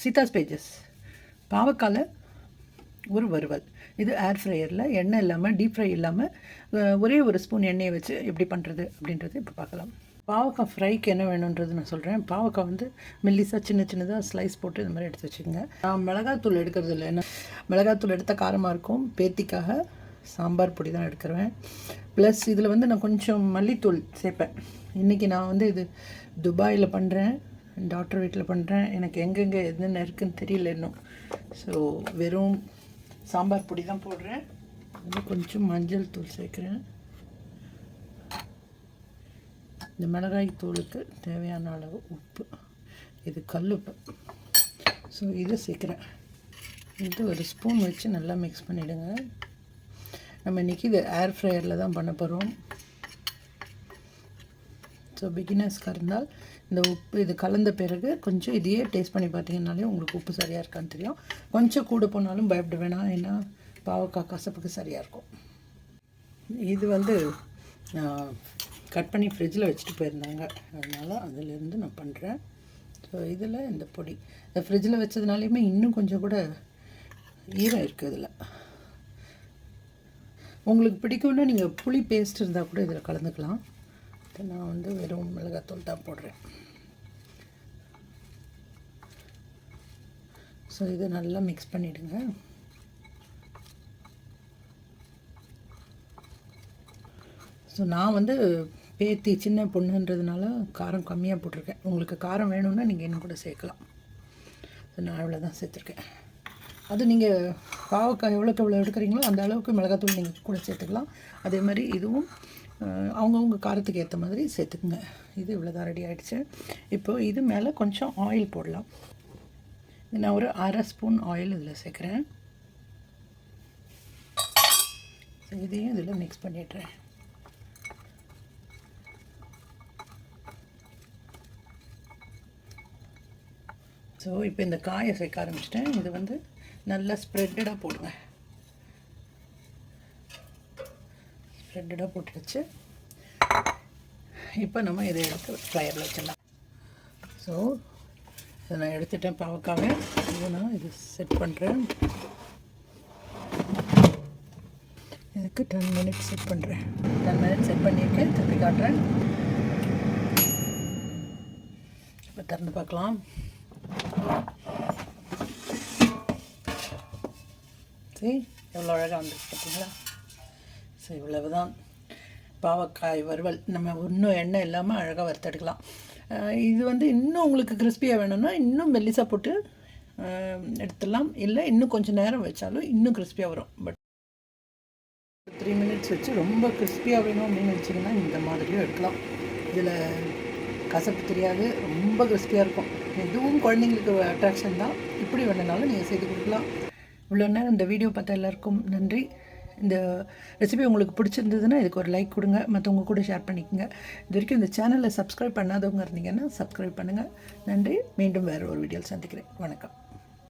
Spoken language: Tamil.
சீதாஸ் பேஜஸ். பாவக்கால ஒரு வறுவல். இது ஏர் ஃப்ரையரில் எண்ணெய் இல்லாமல் டீப் ஃப்ரை இல்லாமல் ஒரே ஒரு ஸ்பூன் எண்ணெயை வச்சு எப்படி பண்ணுறது அப்படின்றது இப்போ பார்க்கலாம். பாவக்காய் ஃப்ரைக்கு என்ன வேணுன்றது நான் சொல்கிறேன் பாவக்காய் வந்து மெல்லிசாக சின்ன சின்னதாக ஸ்லைஸ் போட்டு இந்த மாதிரி எடுத்து வச்சுக்கோங்க. நான் மிளகாத்தூள் எடுக்கிறது இல்லை. ஏன்னா மிளகாத்தூள் எடுத்தால் காரமாக இருக்கும். பேத்திக்காக சாம்பார் பொடி தான் எடுக்கிறேன். ப்ளஸ் இதில் வந்து நான் கொஞ்சம் மல்லித்தூள் சேர்ப்பேன். இன்றைக்கி நான் வந்து இது துபாயில் பண்ணுறேன் டாக்டர் வீட்டில் பண்ணுறேன் எனக்கு எங்கெங்கே என்னென்ன இருக்குன்னு தெரியல இன்னும். ஸோ வெறும் சாம்பார் பொடி தான் போடுறேன். இன்னும் கொஞ்சம் மஞ்சள் தூள் சேர்க்குறேன். இந்த மிளகாய் தூளுக்கு தேவையான அளவு உப்பு. இது கல் உப்பு ஸோ இதை சேர்க்குறேன். இது ஒரு ஸ்பூன் வச்சு நல்லா மிக்ஸ் பண்ணிவிடுங்க நம்ம இன்றைக்கி இது ஏர் ஃப்ரையரில் தான் பண்ண போகிறோம் ஸோ பிகினர்ஸ்க்காக இருந்தால் இந்த உப்பு இது கலந்த பிறகு கொஞ்சம் இதையே டேஸ்ட் பண்ணி பார்த்தீங்கன்னாலே உங்களுக்கு உப்பு சரியாக இருக்கான்னு தெரியும். கொஞ்சம் கூட போனாலும் பயப்பட வேணாம். ஏன்னா பாவக்காய் கசப்புக்கு சரியாக இருக்கும். இது வந்து கட் பண்ணி ஃப்ரிட்ஜில் வச்சுட்டு போயிருந்தாங்க. அதனால் அதிலேருந்து நான் பண்ணுறேன் ஸோ இதில் இந்த பொடி. இந்த ஃப்ரிட்ஜில் வச்சதுனாலையுமே இன்னும் கொஞ்சம் கூட ஈரம் இருக்குது இதில். உங்களுக்கு பிடிக்கும்னா நீங்கள் புளி பேஸ்ட் இருந்தால் கூட இதில் கலந்துக்கலாம். இப்போ நான் வந்து வெறும் மிளகாத்தூள் தான் போடுறேன். ஸோ இதை நல்லா மிக்ஸ் பண்ணிவிடுங்க ஸோ நான் வந்து பேத்தி சின்ன பொண்ணுன்றதுனால காரம் கம்மியாக போட்டிருக்கேன். உங்களுக்கு காரம் வேணும்னா நீங்கள் இன்னும் கூட சேர்க்கலாம். ஸோ நான் அவ்வளோ தான் சேர்த்துருக்கேன். அது நீங்கள் பாவக்காய் எவ்வளோக்கு எவ்வளோ எடுக்கிறீங்களோ அந்த அளவுக்கு மிளகாத்தூள் நீங்கள் கூட சேர்த்துக்கலாம். அதே மாதிரி இதுவும் அவங்கவுங்க காரத்துக்கு ஏற்ற மாதிரி சேர்த்துக்குங்க. இது இவ்வளோதான் ரெடி ஆகிடுச்சு இப்போது இது மேலே கொஞ்சம் ஆயில் போடலாம். நான் ஒரு அரை ஸ்பூன் ஆயில் இதில் சேர்க்குறேன். இதையும் இதில் மிக்ஸ் பண்ணிடுறேன். ஸோ இப்போ இந்த காயை சேர்க்க ஆரம்பிச்சிட்டேன். இது வந்து நல்லா ஸ்ப்ரெட்டடாக போடுங்க. ஸ்ப்ரெட்டடாக போட்டுடுச்சு இப்போ நம்ம இதை எடுத்து ஃப்ளையரில் வச்சிடலாம். ஸோ இதை நான் எடுத்துட்டேன் பாவக்காக இதை நான் இது செட் பண்ணுறேன் இதுக்கு டென் மினிட்ஸ் செட் பண்ணுறேன் டென் மினிட்ஸ் செட் பண்ணியிருக்கேன் திருப்பி காட்டுறேன். இப்போ திறந்து பார்க்கலாம். சரி எவ்வளோ அழகாக வந்துருக்கு பார்த்தீங்களா ஸோ இவ்வளவு தான் பாவக்காய் வறுவல் நம்ம இன்னும் எண்ணெய் இல்லாமல் அழகாக வறுத்தெடுக்கலாம். இது வந்து இன்னும் உங்களுக்கு கிறிஸ்பியாக வேணும்னா இன்னும் மெல்லிசா போட்டு எடுத்துடலாம். இல்லை இன்னும் கொஞ்சம் நேரம் வச்சாலும் இன்னும் கிறிஸ்பியாக வரும். பட் த்ரீ மினிட்ஸ் வச்சு ரொம்ப கிறிஸ்பியாக வேணும் அப்படின்னு வச்சிங்கன்னா இந்த மாதிரியும் எடுக்கலாம். இதில் கசப்பு தெரியாது ரொம்ப கிறிஸ்பியாக இருக்கும். இதுவும் குழந்தைங்களுக்கு அட்ராக்ஷன் தான். இப்படி வேணுனாலும் நீங்கள் செய்து கொடுக்கலாம். இவ்வளோ நேரம் இந்த வீடியோ பார்த்த எல்லாருக்கும் நன்றி. இந்த ரெசிபி உங்களுக்கு பிடிச்சிருந்ததுன்னா இதுக்கு ஒரு லைக் கொடுங்க. மற்றவங்க கூட ஷேர் பண்ணிக்கோங்க. இது வரைக்கும் இந்த சேனலை சப்ஸ்கிரைப் பண்ணாதவங்க இருந்தீங்கன்னா சப்ஸ்கிரைப் பண்ணுங்கள் நன்றி. மீண்டும் வேறு ஒரு வீடியோவில் சந்திக்கிறேன். வணக்கம்.